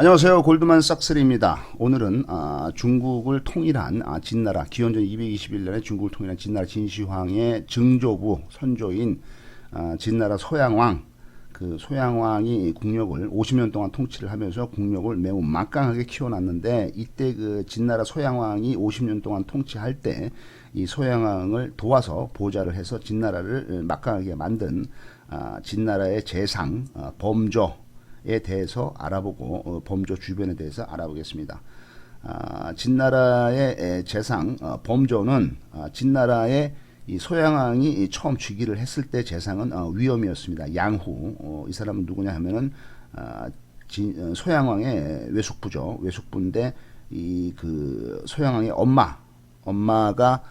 안녕하세요. 골드만 싹스리입니다. 오늘은 아, 중국을 통일한 아, 진나라 기원전 221년에 중국을 통일한 진나라 진시황의 증조부 선조인 아, 진나라 소양왕 그 소양왕이 국력을 50년 동안 통치를 하면서 국력을 매우 막강하게 키워놨는데 이때 그 진나라 소양왕이 50년 동안 통치할 때 이 소양왕을 도와서 보좌를 해서 진나라를 막강하게 만든 아, 진나라의 재상 아, 범조에 대해서 알아보고 어, 범조 주변에 대해서 알아보겠습니다. 아, 진나라의 에, 재상 어, 범조는 아, 진나라의 이 소양왕이 이 처음 즉위를 했을 때 재상은 어, 위엄이었습니다. 양후 어, 이 사람은 누구냐 하면은 아, 진, 어, 소양왕의 외숙부죠. 외숙부인데 이 그 소양왕의 엄마 엄마가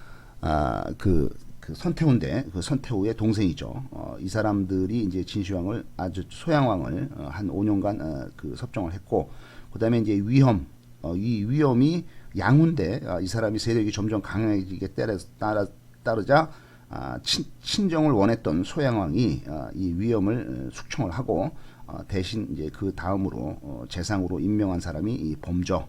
아, 그, 그 선태후인데 그 선태후의 동생이죠. 어, 이 사람들이 이제 진시황을 아주 소양왕을 어, 한 5년간 어, 그 섭정을 했고 그다음에 이제 위험 어, 이 위험이 양후인데 아, 이 사람이 세력이 점점 강해지게 따라, 따라, 따르자 아, 친, 친정을 원했던 소양왕이 아, 이 위험을 어, 숙청을 하고 어, 대신 이제 그 다음으로 어, 재상으로 임명한 사람이 이 범저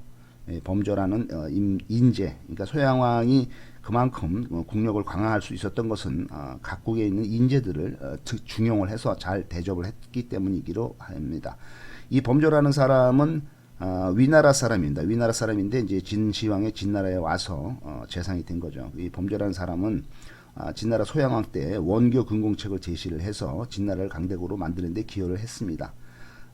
예, 범저라는 어, 임, 인재 그러니까 소양왕이 그만큼 어, 국력을 강화할 수 있었던 것은 어, 각국에 있는 인재들을 어, 즉 중용을 해서 잘 대접을 했기 때문이기로 합니다. 이 범저라는 사람은 어, 위나라 사람입니다. 위나라 사람인데 이제 진시황의 진나라에 와서 어, 재상이 된 거죠. 이 범저라는 사람은 아, 진나라 소양왕 때 원교 근공책을 제시를 해서 진나라를 강대국으로 만드는데 기여를 했습니다.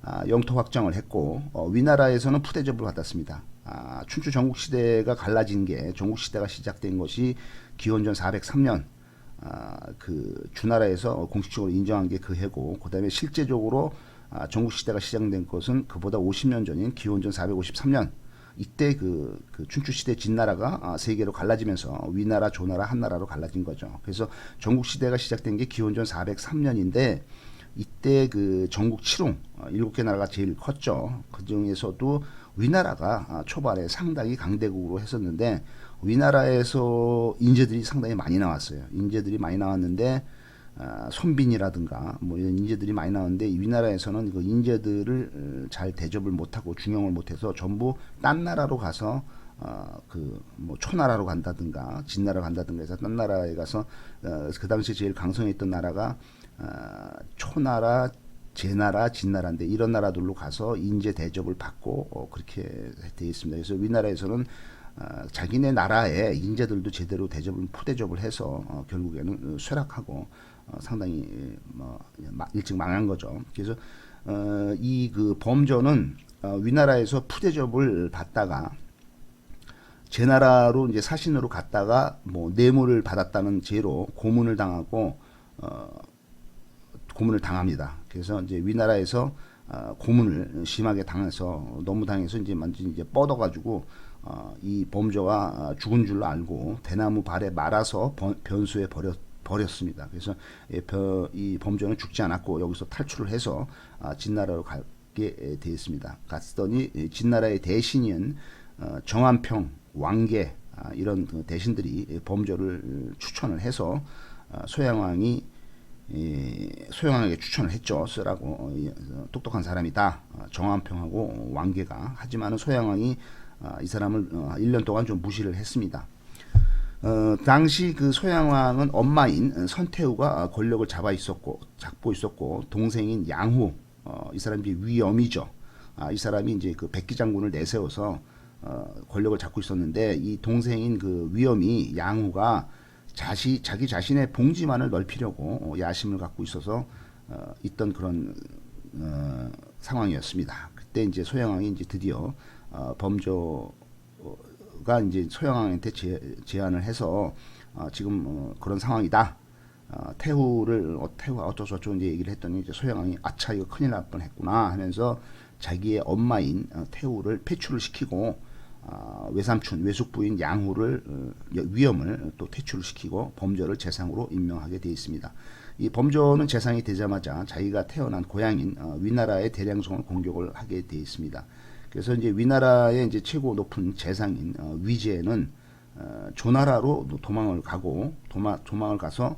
아, 영토 확정을 했고 어, 위나라에서는 푸대접을 받았습니다. 아, 춘추 전국 시대가 갈라진 게 전국 시대가 시작된 것이 기원전 403년 아, 그 주나라에서 공식적으로 인정한 게 그 해고 그다음에 실제적으로 아, 전국 시대가 시작된 것은 그보다 50년 전인 기원전 453년 이때 그, 그 춘추 시대 진나라가 아, 세 개로 갈라지면서 위나라, 조나라, 한나라로 갈라진 거죠. 그래서 전국 시대가 시작된 게 기원전 403년인데 이때 그 전국 칠웅 어, 일곱 개 나라가 제일 컸죠. 그 중에서도 위나라가 아, 초반에 상당히 강대국으로 했었는데 위나라에서 인재들이 상당히 많이 나왔어요. 인재들이 많이 나왔는데 아, 손빈이라든가 뭐 이런 인재들이 많이 나왔는데 이 위나라에서는 그 인재들을 어, 잘 대접을 못하고 중용을 못해서 전부 딴 나라로 가서 어, 그뭐 초나라로 간다든가 진나라 간다든가 해서 딴 나라에 가서 어, 그 당시 제일 강성했던 나라가 어, 초나라 제나라 진나라인데 이런 나라들로 가서 인재 대접을 받고 어, 그렇게 되어 있습니다. 그래서 위나라에서는 어, 자기네 나라의 인재들도 제대로 대접을 푸대접을 해서 어, 결국에는 어, 쇠락하고 어, 상당히 예, 뭐 마- 일찍 망한 거죠. 그래서 어, 이그 범조는 어, 위나라에서 푸대접을 받다가 제 나라로 이제 사신으로 갔다가 뭐 뇌물을 받았다는 죄로 고문을 당하고 어, 고문을 당합니다. 그래서 이제 위나라에서 어, 고문을 심하게 당해서 너무 당해서 이제 완전 이제 뻗어가지고 어, 이 범죄가 어, 죽은 줄로 알고 대나무 발에 말아서 번- 변수에 버렸 버렸습니다. 그래서 이, 벼- 이 범죄는 죽지 않았고 여기서 탈출을 해서 아, 진나라로 가게 되었습니다. 갔더니 이 진나라의 대신인 어, 정한평, 왕계 아, 이런 그 대신들이 범죄를 추천을 해서 어, 소양왕이 이 소양왕에게 추천을 했죠. 쓰라고 어, 이, 어, 똑똑한 사람이다. 어, 정한평하고 왕계가 하지만은 소양왕이 아, 이 사람을 어, 1년 동안 좀 무시를 했습니다. 어, 당시 그 소양왕은 엄마인 어, 선태후가 권력을 잡아 있었고 잡고 있었고 동생인 양후 어, 이 사람이 위엄이죠. 아, 이 사람이 이제 그 백기 장군을 내세워서 어, 권력을 잡고 있었는데 이 동생인 그 위엄이 양후가 자시 자기 자신의 봉지만을 넓히려고 어, 야심을 갖고 있어서 어, 있던 그런 어, 상황이었습니다. 그때 이제 소양왕이 이제 드디어 어, 범조 가 이제 소영왕한테 제, 제안을 해서 어, 지금 어, 그런 상황이다. 어, 태후를 어, 태후가 어쩌고 저쩌고 이제 얘기를 했더니 이제 소영왕이 아차 이거 큰일 날 뻔했구나 하면서 자기의 엄마인 어, 태후를 폐출을 시키고 어, 외삼촌 외숙부인 양후를 어, 위엄을 또 퇴출을 시키고 범저를 재상으로 임명하게 되어 있습니다. 이 범저는 재상이 되자마자 자기가 태어난 고향인 어, 위나라의 대량성을 공격을 하게 되어 있습니다. 그래서 이제 위나라의 이제 최고 높은 재상인 어, 위제는 어, 조나라로 도망을 가고 도마, 도망을 가서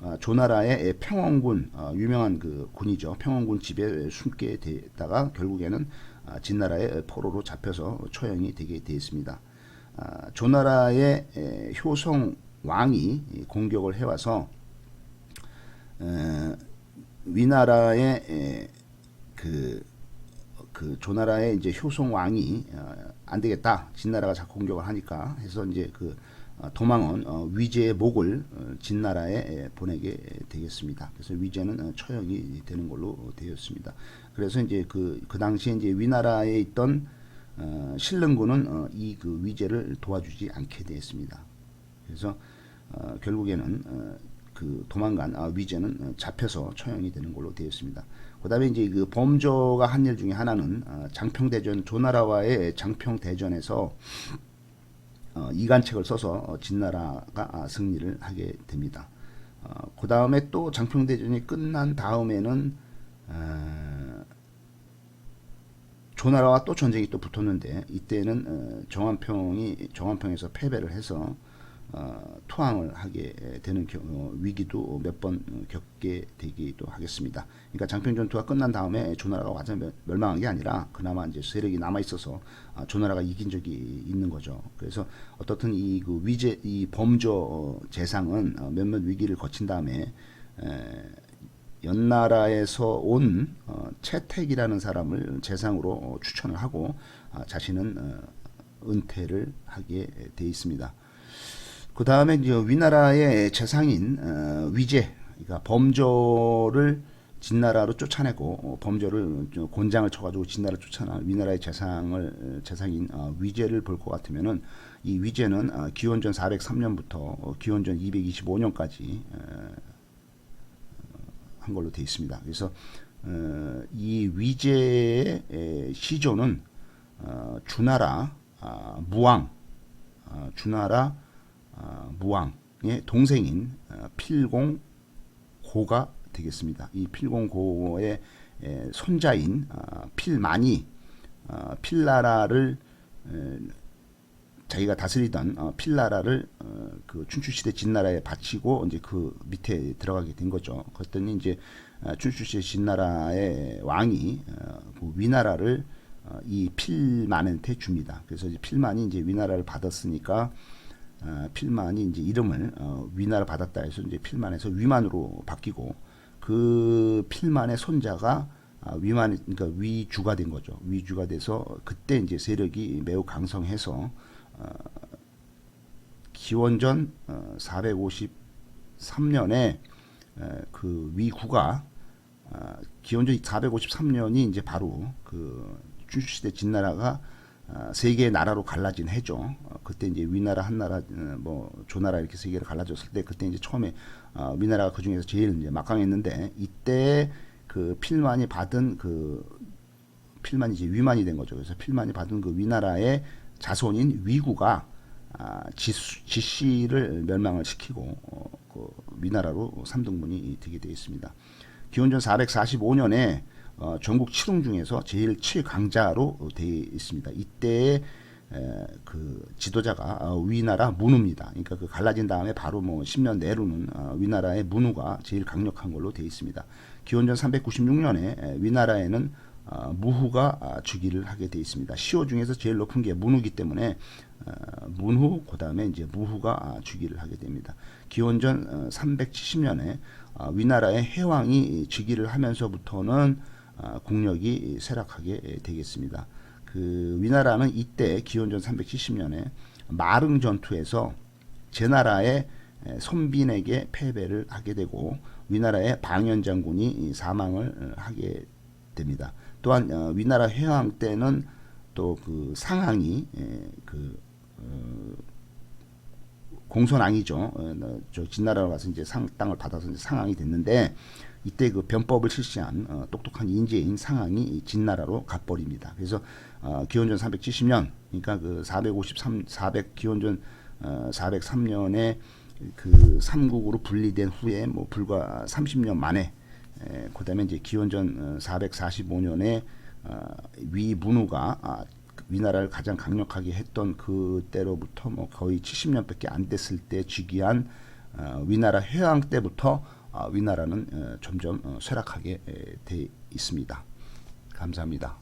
어, 조나라의 평원군 어, 유명한 그 군이죠. 평원군 집에 숨게 되다가 결국에는 아, 진나라의 포로로 잡혀서 처형이 되게 되었습니다. 아, 조나라의 에, 효성 왕이 이 공격을 해와서 에, 위나라의 에, 그, 그 조나라의 이제 효성 왕이 어, 안 되겠다 진나라가 자꾸 공격을 하니까 해서 이제 그 어, 도망은 어, 위제의 목을 어, 진나라에 에, 보내게 되겠습니다. 그래서 위제는 어, 처형이 되는 걸로 되었습니다. 그래서 이제 그, 그 당시에 이제 위나라에 있던 어, 신릉군은 어, 이그 위제를 도와주지 않게 되었습니다. 그래서 어, 결국에는 어, 그 도망간 아, 위제는 어, 잡혀서 처형이 되는 걸로 되었습니다. 그다음에 이제 그 범저가 한 일 중에 하나는 어, 장평대전 조나라와의 장평대전에서 어, 이간책을 써서 어, 진나라가 아, 승리를 하게 됩니다. 어, 그 다음에 또 장평대전이 끝난 다음에는 어, 조나라와 또 전쟁이 또 붙었는데 이때는 어, 정한평이 정한평에서 패배를 해서 어, 투항을 하게 되는 겨- 어, 위기도 몇 번 겪게 되기도 하겠습니다. 그러니까 장평 전투가 끝난 다음에 조나라가 완전 멸- 멸망한 게 아니라 그나마 이제 세력이 남아 있어서 아, 조나라가 이긴 적이 있는 거죠. 그래서 어떻든 이 그 위제 이 범저 어, 재상은 어, 몇몇 위기를 거친 다음에 에, 연나라에서 온 어, 채택이라는 사람을 재상으로 어, 추천을 하고 아, 자신은 어, 은퇴를 하게 돼 있습니다. 그 다음에 이제 위나라의 재상인 어, 위제, 그러니까 범조를 진나라로 쫓아내고 어, 범조를 저 곤장을 쳐가지고 진나라를 쫓아낸 위나라의 재상을 어, 재상인 어, 위제를 볼 것 같으면은 이 위제는 어, 기원전 403년부터 어, 기원전 225년까지 한 걸로 되어 있습니다. 그래서 어, 이 위제의 에, 시조는 어, 주나라 아, 무왕, 아, 주나라 아, 무왕의 동생인 어, 필공 고가 되겠습니다. 이 필공 고의 에, 손자인 아, 필만이 아, 필나라를 에, 자기가 다스리던 어, 필나라를 어, 그 춘추시대 진나라에 바치고 이제 그 밑에 들어가게 된 거죠. 그랬더니 이제 어, 춘추시대 진나라의 왕이 어, 그 위나라를 어, 이 필만한테 줍니다. 그래서 이제 필만이 이제 위나라를 받았으니까 어, 필만이 이제 이름을 어, 위나라 받았다 해서 이제 필만에서 위만으로 바뀌고 그 필만의 손자가 아, 위만 그러니까 위주가 된 거죠. 위주가 돼서 그때 이제 세력이 매우 강성해서 어, 기원전 어, 453년에 그 위구가 어, 기원전 453년이 이제 바로 그 춘추시대 진나라가 어, 세 개의 나라로 갈라진 해죠. 어, 그때 이제 위나라, 한나라, 어, 뭐 조나라 이렇게 세 개로 갈라졌을 때 그때 이제 처음에 어, 위나라가 그 중에서 제일 이제 막강했는데 이때 그 필만이 받은 그 필만이 이제 위만이 된 거죠. 그래서 필만이 받은 그 위나라의 자손인 위구가 아, 지수, 지씨를 멸망을 시키고 어, 그 위나라로 3등분이 되게 되어 있습니다. 기원전 445년에 어, 전국 칠흥 중에서 제일 칠강자로 되어 있습니다. 이때 에, 그 지도자가 어, 위나라 문우입니다. 그러니까 그 갈라진 다음에 바로 뭐 10년 내로는 어, 위나라의 문우가 제일 강력한 걸로 되어 있습니다. 기원전 396년에 에, 위나라에는 어, 무후가 아, 주기를 하게 되어 있습니다. 시호 중에서 제일 높은 게 문후기 때문에 어, 문후 그다음에 이제 무후가 아, 주기를 하게 됩니다. 기원전 어, 370년에 어, 위나라의 해왕이 즉위를 하면서부터는 어, 국력이 쇠락하게 되겠습니다. 그 위나라는 이때 기원전 370년에 마릉 전투에서 제나라의 에, 손빈에게 패배를 하게 되고 위나라의 방현 장군이 사망을 어, 하게 됩니다. 또한 어, 위나라 해왕 때는 또 그 상황이 에, 그 어, 공손왕이죠. 어, 너- 저 진나라로 가서 이제 상 땅을 받아서 이제 상황이 됐는데 이때 그 변법을 실시한 어, 똑똑한 인재인 상황이 이 진나라로 갓버립니다. 그래서 어, 기원전 370년, 그러니까 그 453, 400 기원전 어, 403년에 그 삼국으로 분리된 후에 뭐 불과 30년 만에 에, 그다음에 이제 기원전 445년에 어, 위문우가 아, 위나라를 가장 강력하게 했던 그때로부터 뭐 거의 70년밖에 안 됐을 때 즉위한 어, 위나라 해왕 때부터 어, 위나라는 어, 점점 어, 쇠락하게 에, 돼 있습니다. 감사합니다.